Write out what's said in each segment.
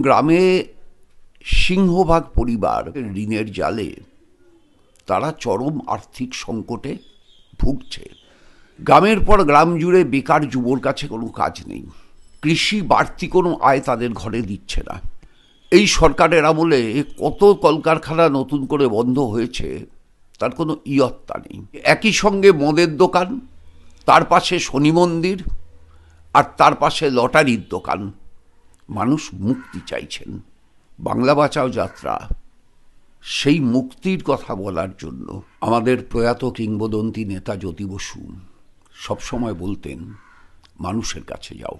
গ্রামে সিংহভাগ পরিবার ঋণের জালে তারা চরম আর্থিক সংকটে ভুগছে। গ্রামের পর গ্রাম জুড়ে বেকার যুবর কাছে কোনো কাজ নেই। কৃষি বাড়তি কোনো আয় তাদের ঘরে দিচ্ছে না। এই সরকারের আমলে কত কলকারখানা নতুন করে বন্ধ হয়েছে, তার কোনো ইয়ত্তা নেই। একই সঙ্গে মদের দোকান, তার পাশে শনি মন্দির আর তার পাশে লটারির দোকান। মানুষ মুক্তি চাইছেন। বাংলা বাঁচাও যাত্রা, সেই মুক্তির কথা বলার জন্য আমাদের প্রয়াত কিংবদন্তি নেতা জ্যোতি বসু সবসময় বলতেন, মানুষের কাছে যাও।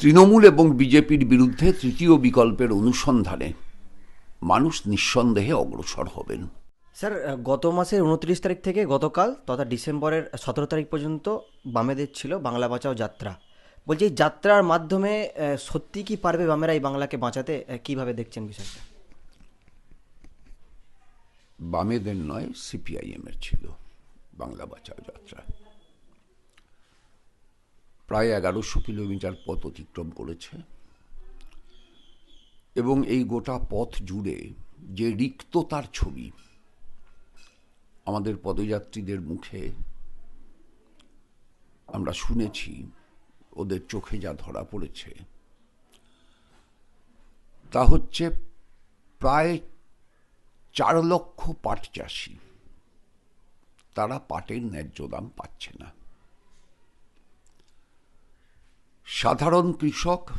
তৃণমূল এবং বিজেপির বিরুদ্ধে তৃতীয় বিকল্পের অনুসন্ধানে মানুষ নিঃসন্দেহে অগ্রসর হবেন। স্যার গত মাসের উনত্রিশ তারিখ থেকে গতকাল তথা ডিসেম্বরের সতেরো তারিখ পর্যন্ত বামেদের ছিল বাংলা বাঁচাও যাত্রা। বলছি, এই যাত্রার মাধ্যমে সত্যি কি পারবে বামেরা এই বাংলাকে বাঁচাতে? কীভাবে দেখছেন বিষয়টা? বামেদের নয়, সিপিআইএমের ছিল বাংলা বাঁচাও যাত্রা। প্রায় এগারোশো কিলোমিটার পথ অতিক্রম করেছে এবং এই গোটা পথ জুড়ে যে রিক্ততার ছবি আমাদের পদযাত্রীদের মুখে আমরা শুনেছি ওদের চোখে যা ধরা পড়েছে। তা হচ্ছে প্রায় চার লক্ষ পাট চাষি। তারা পাটের ন্যায্য দাম পাচ্ছে না। সাধারণ কৃষক,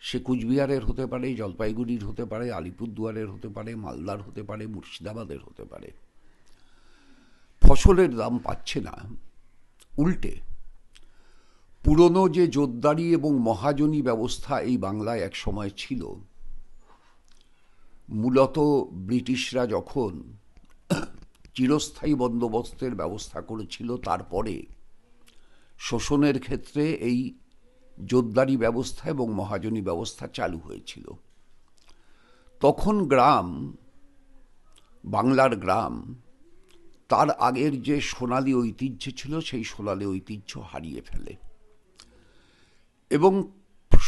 সে কুচবিহারের হতে পারে, জলপাইগুড়ির হতে পারে, আলিপুরদুয়ারের হতে পারে, মালদার হতে পারে, মুর্শিদাবাদের হতে পারে। ফসলের দাম পাচ্ছে না। উল্টে পুরনো যে জোরদারি এবং মহাজনী ব্যবস্থা এই বাংলায় এক সময় ছিল। মূলত ব্রিটিশরা যখন চিরস্থায়ী বন্দোবস্তের ব্যবস্থা করেছিল, তারপরে শোষণের ক্ষেত্রে এই জোরদারি ব্যবস্থা এবং মহাজনী ব্যবস্থা চালু হয়েছিল। তখন গ্রাম, বাংলার গ্রাম, তার আগের যে সোনালী ঐতিহ্য ছিল, সেই সোনালী ঐতিহ্য হারিয়ে ফেলে। এবং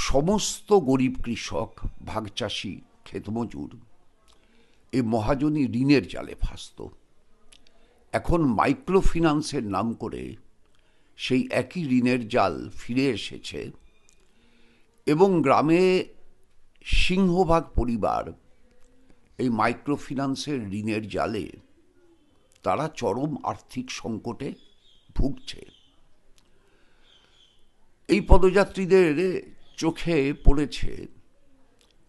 সমস্ত গরিব কৃষক, ভাগচাষী, ক্ষেতমজুর, এই মহাজনী ঋণের জালে ফাঁসত এখন মাইক্রো ফিন্যান্সের নাম করে সেই একই ঋণের জাল ফিরে এসেছে এবং গ্রামে সিংহভাগ পরিবার এই মাইক্রো ফিন্যান্সের ঋণের জালে তারা চরম আর্থিক সংকটে ভুগছে। এই পদযাত্রীদের চোখে পড়েছে,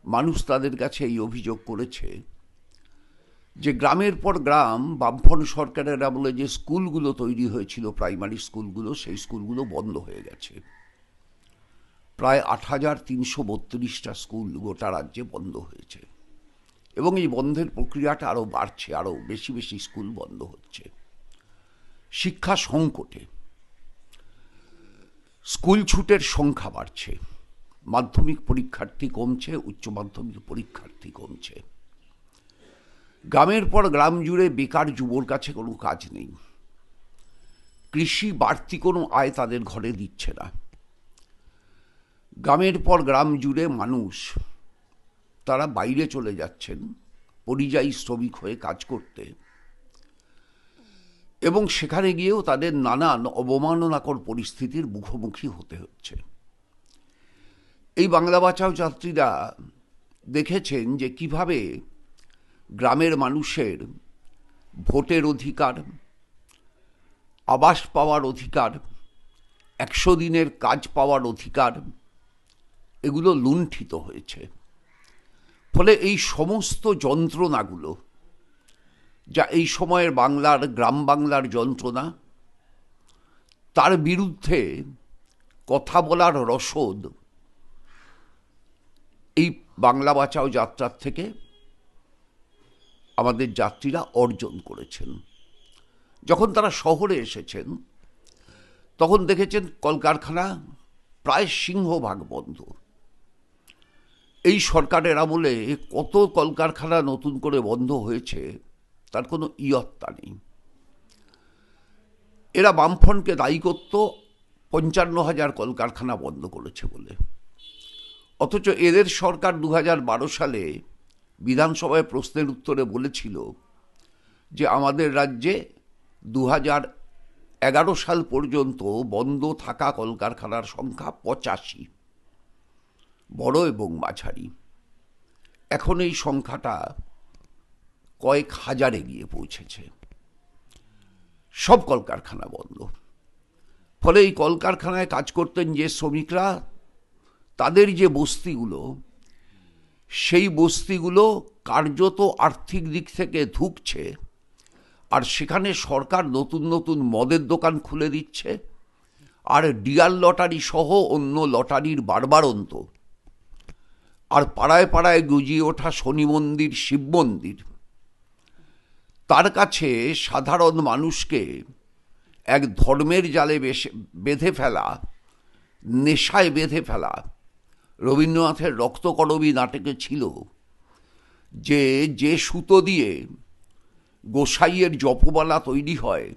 মানুষ তাদের কাছে এই অভিযোগ করেছে যে গ্রামের পর গ্রাম বামফন সরকারের আমলে যে স্কুলগুলো তৈরি হয়েছিল, প্রাইমারি স্কুলগুলো, সেই স্কুলগুলো বন্ধ হয়ে গেছে। প্রায় আট হাজার তিনশো বত্রিশটা স্কুল গোটা রাজ্যে বন্ধ হয়েছে এবং এই বন্ধের প্রক্রিয়াটা আরও বাড়ছে, আরও বেশি বেশি স্কুল বন্ধ হচ্ছে। শিক্ষা সংকটে স্কুল ছুটের সংখ্যা বাড়ছে। মাধ্যমিক পরীক্ষার্থী কমছে, উচ্চ মাধ্যমিক পরীক্ষার্থী কমছে। গ্রামের পর গ্রাম জুড়ে বেকার যুবর কাছে কোনো কাজ নেই। কৃষি বাড়তি কোনো আয় তাদের ঘরে দিচ্ছে না। গ্রামের পর গ্রাম জুড়ে মানুষ, তারা বাইরে চলে যাচ্ছেন, পরিযায়ী শ্রমিক হয়ে কাজ করতে। এবং সেখানে গিয়েও তাদের নানান অবমাননাকর পরিস্থিতির মুখোমুখি হতে হচ্ছে। এই বাংলা বাঁচাও যাত্রীরা দেখেছেন যে কীভাবে গ্রামের মানুষের ভোটের অধিকার, আবাস পাওয়ার অধিকার, একশো দিনের কাজ পাওয়ার অধিকার, এগুলো লুণ্ঠিত হয়েছে। ফলে এই সমস্ত যন্ত্রণাগুলো যা এই সময়ের বাংলার গ্রাম বাংলার যন্ত্রণা, তার বিরুদ্ধে কথা বলার রসদ এই বাংলা বাঁচাও যাত্রার থেকে আমাদের যাত্রীরা অর্জন করেছেন। যখন তারা শহরে এসেছেন, তখন দেখেছেন কলকারখানা প্রায় সিংহভাগ বন্ধ। এই সরকারের আমলে কত কলকারখানা নতুন করে বন্ধ হয়েছে তার কোনো ইয়ত্তা নেই। এরা বামফ্রন্টকে দায়ী করত, পঞ্চান্ন হাজার কলকারখানা বন্ধ করেছে বলে। অথচ এদের সরকার দু সালে বিধানসভায় প্রশ্নের উত্তরে বলেছিল যে আমাদের রাজ্যে দু এগারো সাল পর্যন্ত বন্ধ থাকা কলকারখানার সংখ্যা পঁচাশি, বড় এবং মাঝারি। এখন এই সংখ্যাটা কয়েক হাজারে গিয়ে পৌঁছেছে। সব কলকারখানা বন্ধ। ফলে এই কলকারখানায় কাজ করতেন যে শ্রমিকরা, তাদের যে বস্তিগুলো, সেই বস্তিগুলো কার্যত আর্থিক দিক থেকে ধুকছে, আর সেখানে সরকার নতুন নতুন মদের দোকান খুলে দিচ্ছে, আর ডিয়ার লটারি সহ অন্য লটারির বারবারন্ত আর পাড়ায় পাড়ায় গুজিয়ে ওঠা শনি মন্দির, শিব মন্দির তার কাছে সাধারণ মানুষকে এক ধর্মের জালে বেঁধে ফেলা, নেশায় বেঁধে ফেলা রবীন্দ্রনাথের রক্তকরবী নাটকে ছিল যে যে সুতো দিয়ে গোসাইয়ের জপমালা তৈরি হয়,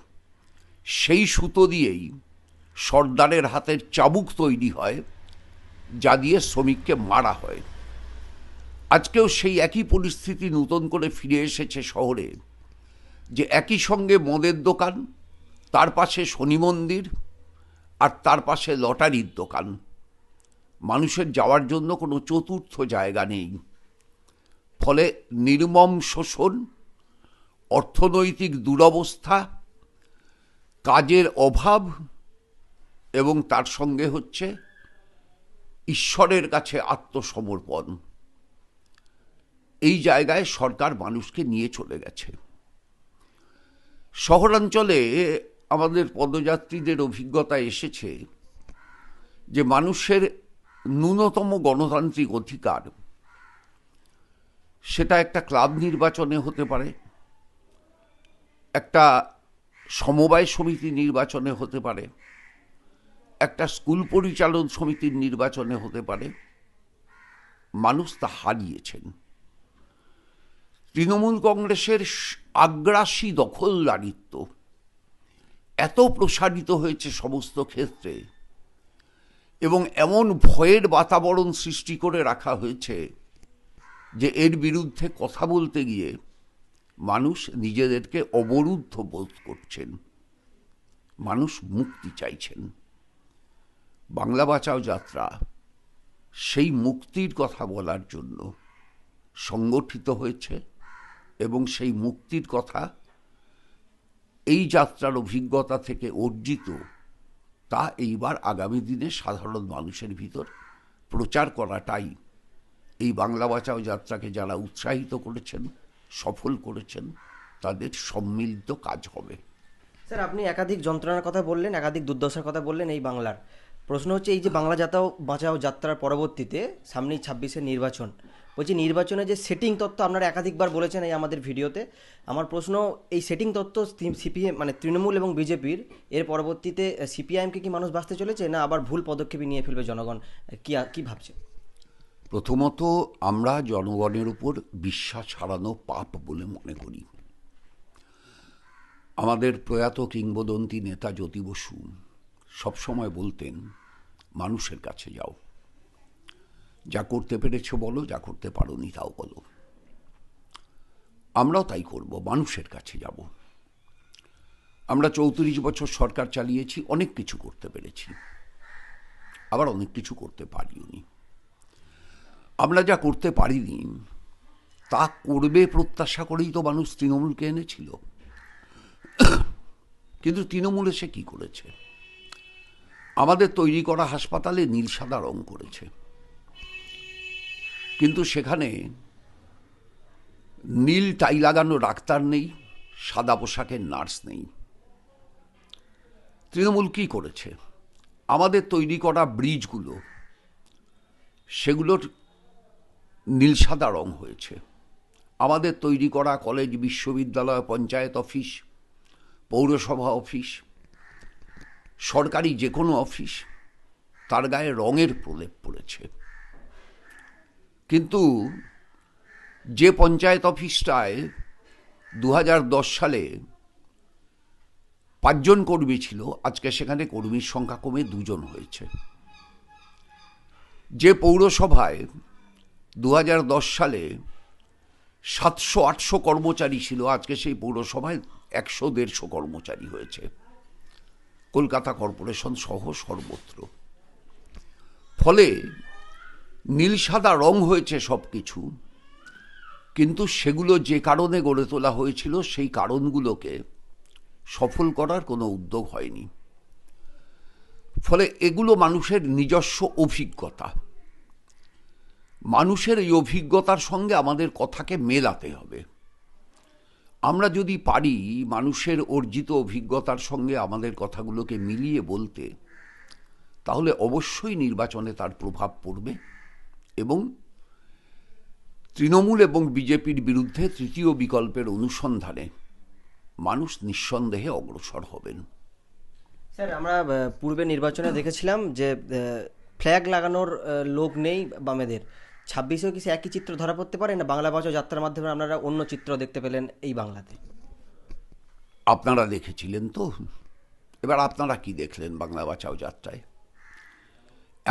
সেই সুতো দিয়েই সর্দারের হাতের চাবুক তৈরি হয়, যা দিয়ে শ্রমিককে মারা হয়। আজকেও সেই একই পরিস্থিতি নূতন করে ফিরে এসেছে শহরে। যে একই সঙ্গে মদের দোকান, তার পাশে শনি মন্দির আর তার পাশে লটারির দোকান। মানুষের যাওয়ার জন্য কোনো চতুর্থ জায়গা নেই। ফলে নির্মম শোষণ, অর্থনৈতিক দুরবস্থা, কাজের অভাব এবং তার সঙ্গে হচ্ছে ঈশ্বরের কাছে আত্মসমর্পণ। এই জায়গায় সরকার মানুষকে নিয়ে চলে গেছে। শহরাঞ্চলে আমাদের পদযাত্রীদের অভিজ্ঞতা এসেছে যে মানুষের ন্যূনতম গণতান্ত্রিক অধিকার, সেটা একটা ক্লাব নির্বাচনে হতে পারে, একটা সমবায় সমিতি নির্বাচনে হতে পারে, একটা স্কুল পরিচালন সমিতির নির্বাচনে হতে পারে। মানুষ তা হারিয়েছেন। তৃণমূল কংগ্রেসের আগ্রাসী দখলদারিত্ব এত প্রসারিত হয়েছে সমস্ত ক্ষেত্রে এবং এমন ভয়ের বাতাবরণ সৃষ্টি করে রাখা হয়েছে যে এর বিরুদ্ধে কথা বলতে গিয়ে মানুষ নিজেদেরকে অবরুদ্ধ বোধ করছেন। মানুষ মুক্তি চাইছেন। বাংলা বাঁচাও যাত্রা সেই মুক্তির কথা বলার জন্য সংগঠিত হয়েছে এবং সেই মুক্তির কথা এই যাত্রার অভিজ্ঞতা থেকে অর্জিত, তা এইবার আগামী দিনে সাধারণ মানুষের ভিতর প্রচার করাটাই এই বাংলা বাঁচাও যাত্রাকে যারা উৎসাহিত করেছেন, সফল করেছেন, তাদের সম্মিলিত কাজ হবে। স্যার, আপনি একাধিক যন্ত্রণার কথা বললেন, একাধিক দুর্দশার কথা বললেন এই বাংলার। প্রশ্ন হচ্ছে এই যে বাংলা যাতাও বাঁচাও যাত্রার পরবর্তীতে সামনেই ছাব্বিশের নির্বাচন বলছি নির্বাচনে যে সেটিং তত্ত্ব আপনারা একাধিকবার বলেছেন এই আমাদের ভিডিওতে, আমার প্রশ্ন, এই সেটিং তত্ত্ব সিপিএম মানে তৃণমূল এবং বিজেপির, এর পরবর্তীতে সিপিআইএমকে কি মানুষ বাঁচতে চলেছে, না আবার ভুল পদক্ষেপই নিয়ে ফেলবে জনগণ? কি কি ভাবছে প্রথমত, আমরা জনগণের উপর বিশ্বাস হারানো পাপ বলে মনে করি। আমাদের প্রয়াত কিংবদন্তি নেতা জ্যোতি বসু সবসময় বলতেন, মানুষের কাছে যাও। যা করতে পেরেছ বলো, যা করতে পারোনি তাও বলো। আমরাও তাই করব, মানুষের কাছে যাব। আমরা চৌত্রিশ বছর সরকার চালিয়েছি, অনেক কিছু করতে পেরেছি। আবার অনেক কিছু করতে পারিওনি। আমরা যা করতে পারিনি, তা করবে প্রত্যাশা করেই তো মানুষ তৃণমূলকে এনেছিল। কিন্তু তৃণমূল এসে কি করেছে? আমাদের তৈরি করা হাসপাতালে নীল সাদা রং করেছে। কিন্তু সেখানে নীল টাই লাগানো ডাক্তার নেই, সাদা পোশাকের নার্স নেই। তৃণমূল কী করেছে? আমাদের তৈরি করা ব্রিজগুলো, সেগুলোর নীল সাদা রং হয়েছে। আমাদের তৈরি করা কলেজ, বিশ্ববিদ্যালয়, পঞ্চায়েত অফিস, পৌরসভা অফিস, সরকারি যে কোনো অফিস, তার গায়ে রঙের প্রলেপ পড়েছে। কিন্তু যে পঞ্চায়েত অফিসটায় দু হাজার দশ সালে পাঁচজন কর্মী ছিল, আজকে সেখানে কর্মীর সংখ্যা কমে দুজন হয়েছে। যে পৌরসভায় দু হাজার দশ সালে সাতশো, আটশো কর্মচারী ছিল, আজকে সেই পৌরসভায় একশো, দেড়শো কর্মচারী হয়েছে। কলকাতা কর্পোরেশন সহ সর্বত্র। ফলে নীল সাদা রং হয়েছে সব কিছু কিন্তু সেগুলো যে কারণে গড়ে তোলা হয়েছিল, সেই কারণগুলোকে সফল করার কোনো উদ্যোগ হয়নি। ফলে এগুলো মানুষের নিজস্ব অভিজ্ঞতা। মানুষের এই অভিজ্ঞতার সঙ্গে আমাদের কথাকে মেলাতে হবে। আমরা যদি পারি মানুষের অর্জিত অভিজ্ঞতার সঙ্গে আমাদের কথাগুলোকে মিলিয়ে বলতে, তাহলে অবশ্যই নির্বাচনে তার প্রভাব পড়বে। এবং তৃণমূল এবং বিজেপির বিরুদ্ধে তৃতীয় বিকল্পের অনুসন্ধানে মানুষ নিঃসন্দেহে অগ্রসর হবেন। স্যার আমরা পূর্বে নির্বাচনে দেখেছিলাম যে ফ্ল্যাগ লাগানোর লোক নেই বামেদের। ছাব্বিশেও কি একই চিত্র ধরা পড়তে পারে না? বাংলা বাঁচাও যাত্রার মাধ্যমে আপনারা অন্য চিত্র দেখতে পেলেন এই বাংলাতে। আপনারা দেখেছিলেন তো? এবার আপনারা কি দেখলেন বাংলা বাঁচাও যাত্রায়?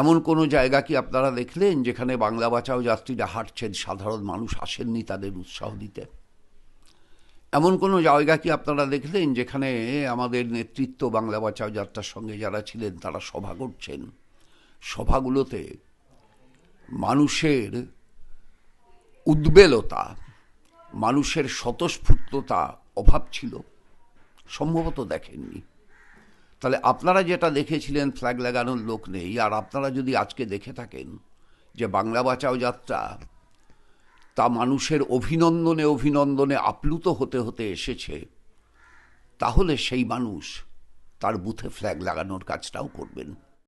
এমন কোনো জায়গা কি আপনারা দেখলেন যেখানে বাংলা বাঁচাও যাত্রীরা হাঁটছেন, সাধারণ মানুষ আসেননি তাদের উৎসাহ দিতে? এমন কোনো জায়গা কি আপনারা দেখলেন যেখানে আমাদের নেতৃত্ব বাংলা বাঁচাও যাত্রার সঙ্গে যারা ছিলেন তারা সভা করছেন? সভাগুলোতে মানুষের উদ্বেলতা, মানুষের স্বতঃস্ফূর্ততা অভাব ছিল, সম্ভবত দেখেননি। তাহলে আপনারা যেটা দেখেছিলেন ফ্ল্যাগ লাগানোর লোক নেই। আর আপনারা যদি আজকে দেখে থাকেন যে বাংলা বাঁচাও যাত্রা, তা মানুষের অভিনন্দনে অভিনন্দনে আপ্লুত হতে হতে এসেছে, তাহলে সেই মানুষ তার বুথে ফ্ল্যাগ লাগানোর কাজটাও করবেন।